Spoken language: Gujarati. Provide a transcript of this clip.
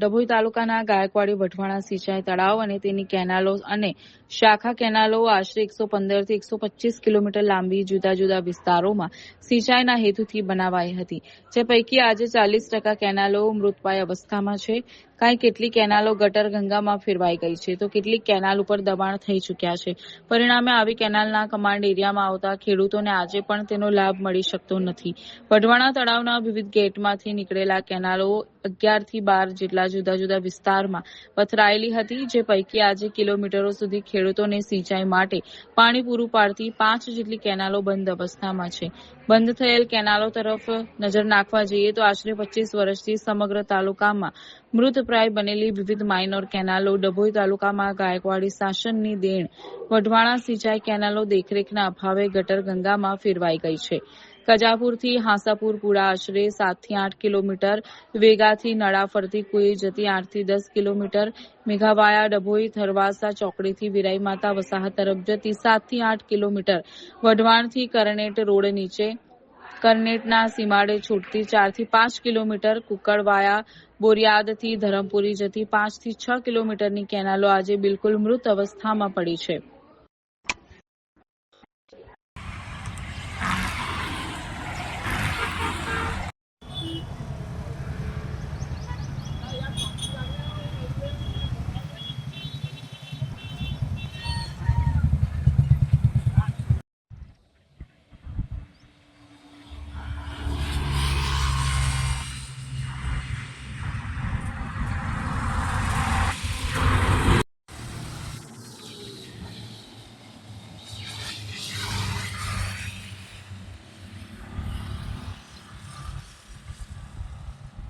ડભોઈ તાલુકાના ગાયકવાડી વઢવાણા સિંચાઈ તળાવ અને તેની કેનાલો અને શાખા કેનાલો આશરે એકસો પંદરથી એકસો પચીસ કિલોમીટર લાંબી જુદા જુદા વિસ્તારોમાં સિંચાઈના હેતુથી બનાવાઈ હતી. જે પૈકી આજે ચાલીસ ટકા કેનાલો મૃતપાય અવસ્થામાં છે. કાંઈ કેટલી કેનાલો ગટર ગંગામાં ફેરવાઈ ગઈ છે, તો કેટલીક કેનાલ ઉપર દબાણ થઈ ચૂક્યા છે. પરિણામે આવી કેનાલના કમાન્ડ એરિયામાં આવતા ખેડૂતોને આજે પણ તેનો લાભ મળી શકતો નથી. વઢવાણા તળાવના વિવિધ ગેટમાંથી નીકળેલા કેનાલો અગિયારથી બાર જેટલા જુદા જુદા વિસ્તારમાં પથરાયેલી હતી, જે પૈકી આજે કિલોમીટરો સુધી ખેડૂતોને સિંચાઈ માટે પાણી પૂરું પાડતી પાંચ જેટલી કેનાલો બંધ અવસ્થામાં છે. બંધ થયેલ કેનાલો તરફ નજર નાખવા જઈએ તો આશરે પચીસ વર્ષથી સમગ્ર તાલુકામાં મૃતપ્રાય બનેલી વિવિધ માઇનોર કેનાલો, ડભોઈ તાલુકામાં ગાયકવાડી શાસનની દેણ, વઢવાણા સિંચાઈ કેનાલો દેખરેખના અભાવે ગટર ગંગામાં ફેરવાઈ ગઈ છે. કજાપુરથી હાંસાપુર પુડા આશરે સાતથી આઠ કિલોમીટર, વેગાથી નડા ફરતી કુઈ જતી આઠથી દસ કિલોમીટર, મેઘાવાયા, ડભોઈ, થરવાસા, ચોકડીથી વિરાઈ માતા વસાહત તરફ જતી સાતથી આઠ કિલોમીટર. વઢવાણથી કરનેટ રોડ નીચે કરનેટના સીમાડે છૂટતી ચારથી પાંચ કિલોમીટર, કુકડવાયા, બોરિયાદથી ધરમપુરી જતી પાંચથી છ કિલોમીટરની કેનાલો આજે બિલકુલ મૃત અવસ્થામાં પડી છે.